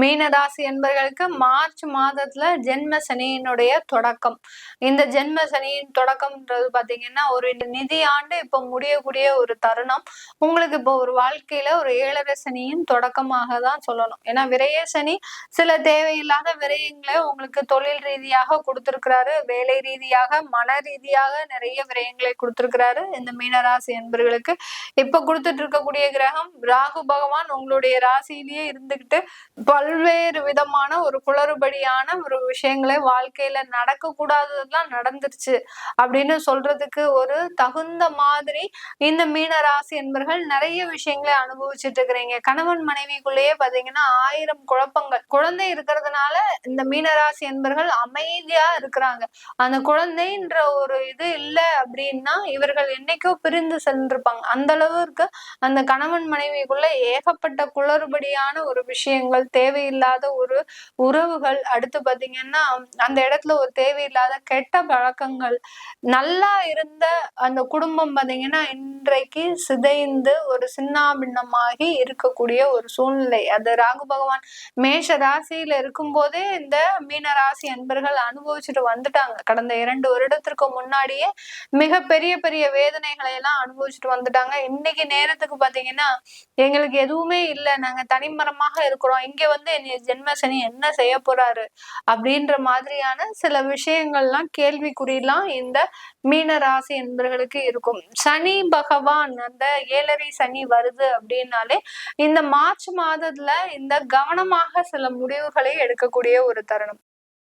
மீனராசி என்பவர்களுக்கு மார்ச் மாதத்துல ஜென்ம சனியினுடைய தொடக்கம். இந்த ஜென்ம சனியின் தொடக்கம்ன்றது பாத்தீங்கன்னா ஒரு நிதி ஆண்டு இப்ப முடியக்கூடிய ஒரு தருணம். உங்களுக்கு இப்போ ஒரு வாழ்க்கையில ஒரு ஏழரை சனியின் தொடக்கமாக தான் சொல்லணும். ஏன்னா விரைய சனி சில தேவையில்லாத விரயங்களை உங்களுக்கு தொழில் ரீதியாக கொடுத்திருக்கிறாரு. வேலை ரீதியாக மன ரீதியாக நிறைய விரயங்களை கொடுத்திருக்கிறாரு. இந்த மீனராசி என்பவர்களுக்கு இப்ப கொடுத்துட்டு இருக்கக்கூடிய கிரகம் ராகு பகவான் உங்களுடைய ராசியிலேயே இருந்துகிட்டு பல்வேறு விதமான ஒரு குளறுபடியான ஒரு விஷயங்களை வாழ்க்கையில நடக்க நடந்துருச்சு அப்படின்னு சொல்றதுக்கு ஒரு தகுந்த மாதிரி இந்த மீன ராசி என்பர்கள் நிறைய விஷயங்களை அனுபவிச்சுட்டு இருக்கிறீங்க. கணவன் மனைவிக்குள்ளேயே பாத்தீங்கன்னா ஆயிரம் குழப்பங்கள். குழந்தை இருக்கிறதுனால இந்த மீனராசி என்பர்கள் அமைதியா இருக்கிறாங்க. அந்த குழந்தைன்ற ஒரு இது இல்லை அப்படின்னா இவர்கள் என்னைக்கோ பிரிந்து சென்றிருப்பாங்க. அந்த அளவுக்கு அந்த கணவன் மனைவிக்குள்ள ஏகப்பட்ட குளறுபடியான ஒரு விஷயங்கள் தேவை தேவையில்லாத ஒரு உறவுகள். அடுத்து பாத்தீங்கன்னா அந்த இடத்துல ஒரு தேவையில்லாத கெட்ட பழக்கங்கள். நல்லா இருந்த அந்த குடும்பம் பாத்தீங்கன்னா இன்றைக்கு சிதைந்து ஒரு சின்னாபின்னமாகி இருக்கக்கூடிய ஒரு சூழ்நிலை. அது ராகு பகவான் மேஷ ராசியில இருக்கும் போதே இந்த மீன ராசி அன்பர்கள் அனுபவிச்சுட்டு வந்துட்டாங்க. கடந்த இரண்டு வருடத்திற்கு முன்னாடியே மிக பெரிய பெரிய வேதனைகளை எல்லாம் அனுபவிச்சுட்டு வந்துட்டாங்க. இன்னைக்கு நேரத்துக்கு பாத்தீங்கன்னா எங்களுக்கு எதுவுமே இல்லை. நாங்க தனிமரமாக இருக்கிறோம். இங்க வந்து வந்து ஜென்ம சனி என்ன செய்ய போறாரு அப்படின்ற மாதிரியான சில விஷயங்கள்லாம் கேள்விக்குறிலாம் இந்த மீன ராசி என்பர்களுக்கு இருக்கும். சனி பகவான் அந்த ஏழரை சனி வருது அப்படின்னாலே இந்த மார்ச் மாதத்துல இந்த கவனமாக சில முடிவுகளை எடுக்கக்கூடிய ஒரு தருணம்.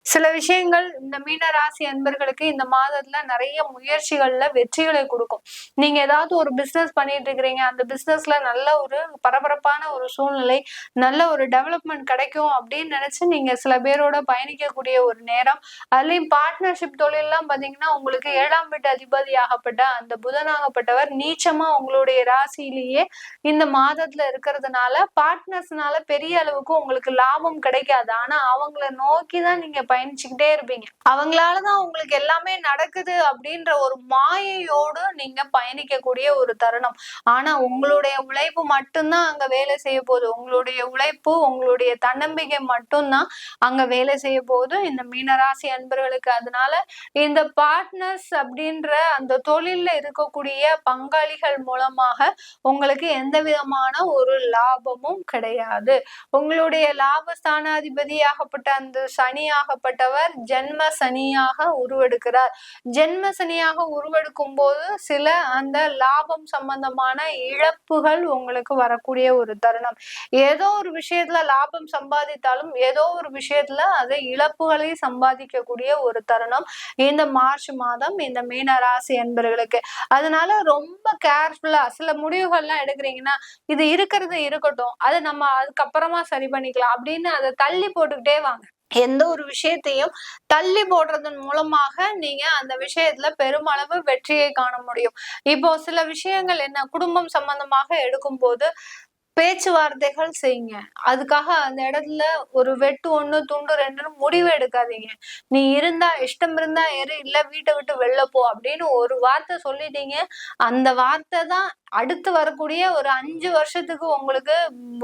சில விஷயங்கள் இந்த மீன ராசி அன்பர்களுக்கு இந்த மாதத்துல நிறைய முயற்சிகள்ல வெற்றிகளை கொடுக்கும். நீங்க ஏதாவது ஒரு பிசினஸ் பண்ணிட்டு இருக்கிறீங்க. அந்த பிசினஸ்ல நல்ல ஒரு பரபரப்பான ஒரு சூழ்நிலை நல்ல ஒரு டெவலப்மெண்ட் கிடைக்கும் அப்படின்னு நினைச்சு நீங்க சில பேரோட பயணிக்கக்கூடிய ஒரு நேரம் அதுலயும் பார்ட்னர்ஷிப் தொழிலெல்லாம் பாத்தீங்கன்னா உங்களுக்கு ஏழாம் வீட்டு அதிபதியாகப்பட்ட அந்த புதனாகப்பட்டவர் நீச்சமா உங்களுடைய ராசியிலேயே இந்த மாதத்துல இருக்கிறதுனால பார்ட்னர்ஸ்னால பெரிய அளவுக்கு உங்களுக்கு லாபம் கிடைக்காது. ஆனா அவங்கள நோக்கி தான் நீங்க பயணிச்சுக்கிட்டே இருப்பீங்க. அவங்களாலதான் உங்களுக்கு எல்லாமே நடக்குது அப்படின்ற ஒரு மாயையோடு நீங்க பயணிக்கக்கூடிய ஒரு தருணம். ஆனா உங்களுடைய உழைப்பு மட்டும்தான் அங்க வேலை செய்ய போகுது. உங்களுடைய உழைப்பு உங்களுடைய தன்னம்பிக்கை மட்டும்தான் அங்க வேலை செய்ய போகுது. இந்த மீனராசி அன்பர்களுக்கு அதனால இந்த பார்ட்னர்ஸ் அப்படின்ற அந்த தொழில்ல இருக்கக்கூடிய பங்காளிகள் மூலமாக உங்களுக்கு எந்த விதமான ஒரு லாபமும் கிடையாது. உங்களுடைய லாபஸ்தானாதிபதியாகப்பட்ட அந்த சனியாகப்பட்ட சொல்லப்பட்டவர் ஜென்ம சனியாக உருவெடுக்கிறார். ஜென்ம சனியாக உருவெடுக்கும் போது சில அந்த லாபம் சம்பந்தமான இழப்புகள் உங்களுக்கு வரக்கூடிய ஒரு தருணம். ஏதோ ஒரு விஷயத்துல லாபம் சம்பாதித்தாலும் ஏதோ ஒரு விஷயத்துல அதை இழப்புகளை சம்பாதிக்கக்கூடிய ஒரு தருணம் இந்த மார்ச் மாதம் இந்த மீன ராசி என்பர்களுக்கு. அதனால ரொம்ப கேர்ஃபுல்லா சில முடிவுகள்லாம் எடுக்கிறீங்கன்னா இது இருக்கிறது இருக்கட்டும் அது நம்ம அதுக்கப்புறமா சரி பண்ணிக்கலாம் அப்படின்னு அதை தள்ளி போட்டுக்கிட்டே வாங்க. எந்த ஒரு விஷயத்தையும் தள்ளி போடுறதன் மூலமாக நீங்க அந்த விஷயத்துல பெருமளவு வெற்றியை காண முடியும். இப்போ சில விஷயங்கள் என்ன? குடும்பம் சம்பந்தமாக எடுக்கும் போது பேச்சுவார்த்தைகள் செய்யுங்க. அதுக்காக அந்த இடத்துல ஒரு வெட்டு ஒண்ணு துண்டு ரெண்டுன்னு முடிவு எடுக்காதீங்க. நீ இருந்தா இஷ்டம் இருந்தா எரு இல்ல வீட்டை விட்டு வெளில போ அப்படின்னு ஒரு வார்த்தை சொல்லிட்டீங்க. அந்த வார்த்தை தான் அடுத்து வரக்கூடிய ஒரு அஞ்சு வருஷத்துக்கு உங்களுக்கு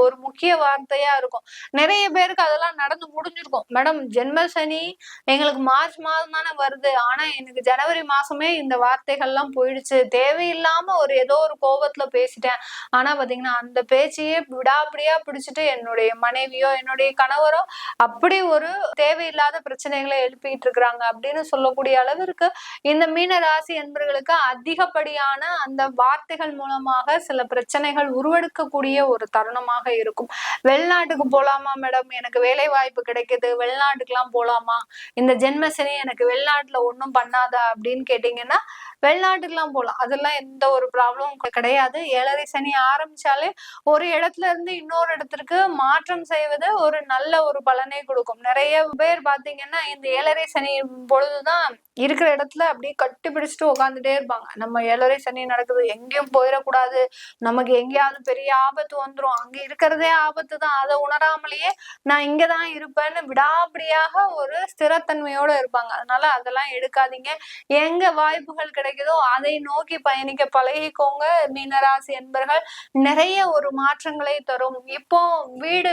ஒரு முக்கிய வார்த்தையா இருக்கும். நிறைய பேருக்கு அதெல்லாம் நடந்து முடிஞ்சிருக்கும். மேடம் ஜென்ம சனி எங்களுக்கு மார்ச் மாதம் தானே வருது. ஆனா எனக்கு ஜனவரி மாசமே இந்த வார்த்தைகள்லாம் போயிடுச்சு. தேவையில்லாம ஒரு ஏதோ ஒரு கோபத்துல பேசிட்டேன். ஆனா பாத்தீங்கன்னா அந்த பேச்சு பேச்சையே விடாப்படியா பிடிச்சிட்டு என்னுடைய மனைவியோ என்னுடைய கணவரோ அப்படி ஒரு தேவையில்லாத பிரச்சனைகளை எழுப்பிட்டு இருக்கிறாங்க அப்படின்னு சொல்லக்கூடிய அளவிற்கு இந்த மீன ராசி என்பர்களுக்கு அதிகப்படியான அந்த வார்த்தைகள் மூலமாக சில பிரச்சனைகள் உருவெடுக்கக்கூடிய ஒரு தருணமாக இருக்கும். வெளிநாட்டுக்கு போலாமா மேடம்? எனக்கு வேலை வாய்ப்பு கிடைக்குது. வெளிநாட்டுக்கெல்லாம் போலாமா? இந்த ஜென்மசனி எனக்கு வெளிநாட்டுல ஒன்றும் பண்ணாதா அப்படின்னு கேட்டீங்கன்னா வெளிநாட்டுக்கெல்லாம் போகலாம் அதெல்லாம் எந்த ஒரு ப்ராப்ளமும் கிடையாது. ஏழரை சனி ஆரம்பிச்சாலே ஒரு இடத்துல இருந்து இன்னொரு இடத்திற்கு மாற்றம் செய்வது ஒரு நல்ல ஒரு பலனை கொடுக்கும். நிறைய பேர் பாத்தீங்கன்னா இந்த ஏழரை சனி பொழுதுதான் இருக்கிற இடத்துல அப்படியே கட்டி பிடிச்சிட்டு உட்காந்துட்டே இருப்பாங்க. நம்ம ஏழரை சனி நடக்குது எங்கேயும் போயிடக்கூடாது. நமக்கு எங்கேயாவது பெரிய ஆபத்து வந்துடும் அங்க இருக்கிறதே ஆபத்து தான். அதை உணராமலேயே நான் இங்கதான் இருப்பேன்னு விடாபடியாக ஒரு ஸ்திரத்தன்மையோட இருப்பாங்க. அதனால அதெல்லாம் எடுக்காதீங்க. எங்க வாய்ப்புகள் கிடைக்குதோ அதை நோக்கி பயணிக்க பழகிக்கோங்க. மீனராசி என்பர்கள் நிறைய ஒரு மாற்றங்களை தரும். இப்போ வீடு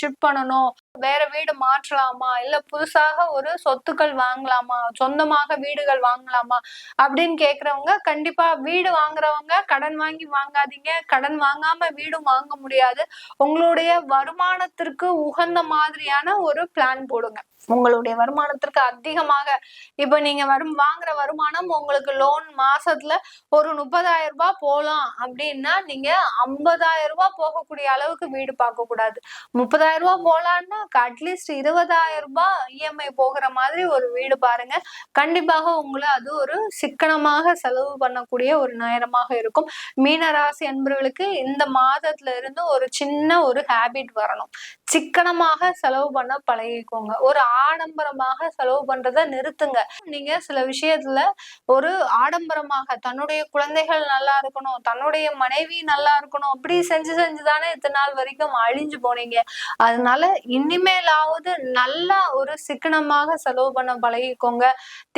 ஷிஃப்ட் பண்ணணும். வேற வீடு மாற்றலாமா? இல்ல புதுசாக ஒரு சொத்துக்கள் வாங்கலாமா? சொந்தமாக வீடுகள் வாங்கலாமா? அப்படின்னு கேக்குறவங்க கண்டிப்பா வீடு வாங்குறவங்க கடன் வாங்கி வாங்காதீங்க. கடன் வாங்காம வீடும் வாங்க முடியாது. உங்களுடைய வருமானத்திற்கு உகந்த மாதிரியான ஒரு பிளான் போடுங்க. உங்களுடைய வருமானத்திற்கு அதிகமாக இப்ப நீங்க வரும் வாங்குற வருமானம் உங்களுக்கு லோன் மாசத்துல ஒரு முப்பதாயிரம் ரூபாய் போலாம் அப்படின்னா நீங்க ஐம்பதாயிரம் ரூபாய் போகக்கூடிய அளவுக்கு வீடு பார்க்க கூடாது முப்பதாயிரம் ரூபாய் போலான்னா அட்லீஸ்ட் இருபதாயிரம் ரூபாய் இஎம்ஐ போகிற மாதிரி ஒரு வீடு பாருங்க. கண்டிப்பாக உங்களை அது ஒரு சிக்கனமாக செலவு பண்ணக்கூடிய ஒரு நேரமாக இருக்கும். மீனராசி அன்பர்களுக்கு இந்த மாதத்துல இருந்து ஒரு சின்ன ஒரு ஹேபிட் வரணும். சிக்கனமாக செலவு பண்ண பழகிக்கோங்க. ஒரு ஆடம்பரமாக செலவு பண்றத நிறுத்துங்க. நீங்க சில விஷயத்துல ஒரு ஆடம்பரமாக தன்னுடைய குழந்தைகள் நல்லா இருக்கணும் தன்னுடைய மனைவி நல்லா இருக்கணும் அப்படி செஞ்சு செஞ்சுதானே இத்தனை நாள் வரைக்கும் அழிஞ்சு போனீங்க. அதனால இனிமேலாவது நல்லா ஒரு சிக்கனமாக செலவு பண்ண பழகிக்கோங்க.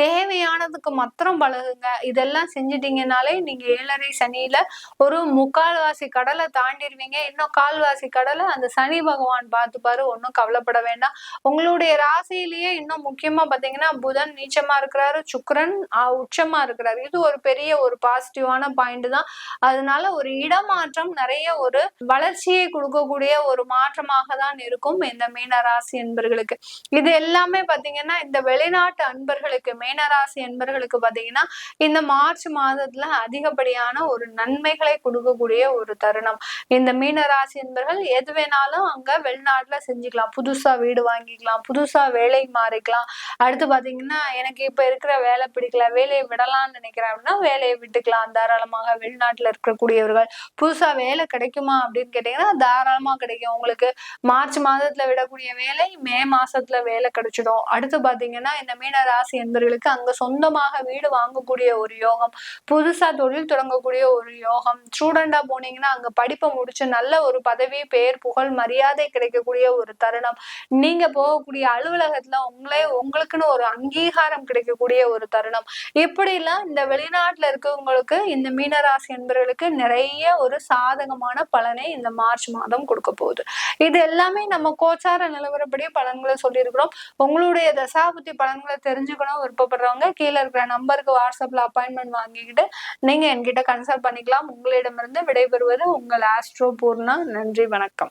தேவையானதுக்கு மாத்திரம் பழகுங்க. இதெல்லாம் செஞ்சிட்டீங்கனாலே நீங்க ஏழரை சனியில ஒரு முக்கால்வாசி கடலை தாண்டிடுவீங்க இன்னும் கால்வாசி கடலை அந்த சனி பகவான் பார்த்துப்பாரு ஒன்றும் கவலைப்பட வேண்டாம். உங்களுடைய ராசியிலேயே இன்னும் முக்கியமா பாத்தீங்கன்னா புதன் நீச்சமா இருக்கிறாரு சுக்கரன் உச்சமா இருக்கிறாரு. இது ஒரு பெரிய ஒரு பாசிட்டிவான பாயிண்ட் தான். அதனால ஒரு இடமாற்றம் நிறைய ஒரு வளர்ச்சியை கொடுக்கக்கூடிய ஒரு மாற்றமாக தான் இருக்கும் இந்த மீனராசி என்பர்களுக்கு. இது எல்லாமே பாத்தீங்கன்னா இந்த வெளிநாட்டு அன்பர்களுக்கு மீனராசி என்பர்களுக்கு பாத்தீங்கன்னா இந்த மார்ச் மாதத்துல அதிகப்படியான ஒரு நன்மைகளை கொடுக்கக்கூடிய ஒரு தருணம். இந்த மீனராசி என்பர்கள் எது வேணாலும் அங்க வெளிநாட்டுல செஞ்சுக்கலாம். புதுசா வீடு வாங்கிக்கலாம். புதுசா வேலை மாறிக்கலாம். அடுத்து பாத்தீங்கன்னா எனக்கு இப்ப இருக்கிற வேலை பிடிக்கல. வேலையை விடலாம்னு நினைக்கிறேன் அப்படின்னா வேலையை விட்டுக்கலாம். தாராளமாக வெளிநாட்டுல இருக்கக்கூடியவர்கள். புதுசா வேலை கிடைக்குமா அப்படின்னு கேட்டீங்கன்னா தாராளமா கிடைக்கும். உங்களுக்கு மார்ச் மாதத்துல விடக்கூடிய வேலை மே மாசத்துல வேலை கிடைச்சிடும். அடுத்து பாத்தீங்கன்னா இந்த மீன ராசி என்பவர்களுக்கு அங்க சொந்தமாக வீடு வாங்கக்கூடிய ஒரு யோகம் புதுசா தொழில் தொடங்கக்கூடிய ஒரு யோகம். ஸ்டூடெண்டா போனீங்கன்னா அங்க படிப்பை முடிச்சு நல்ல ஒரு பதவி பெயர் புகழ் மரியாதை இருக்கக்கூடிய ஒரு தருணம். நீங்க போகக்கூடிய அலுவலகத்துல உங்களே உங்களுக்குன்னு ஒரு அங்கீகாரம் கிடைக்கக்கூடிய ஒரு தருணம். இப்படி எல்லாம் இந்த வெளிநாட்டுல இருக்கவங்களுக்கு இந்த மீனராசி என்பவர்களுக்கு நிறைய ஒரு சாதகமான பலனை இந்த மார்ச் மாதம் கொடுக்க போகுது. இது எல்லாமே நம்ம கோச்சார நிலவரப்படி பலன்களை சொல்லியிருக்கிறோம். உங்களுடைய தசாபுத்தி பலன்களை தெரிஞ்சுக்கணும் விருப்பப்படுறவங்க கீழே இருக்கிற நம்பருக்கு வாட்ஸ்அப்ல அப்பாயின்மெண்ட் வாங்கிக்கிட்டு நீங்க என்கிட்ட கன்சல்ட் பண்ணிக்கலாம். உங்களிடமிருந்து விடைபெறுவது உங்கள் ஆஸ்ட்ரோ பூர்ணா. நன்றி வணக்கம்.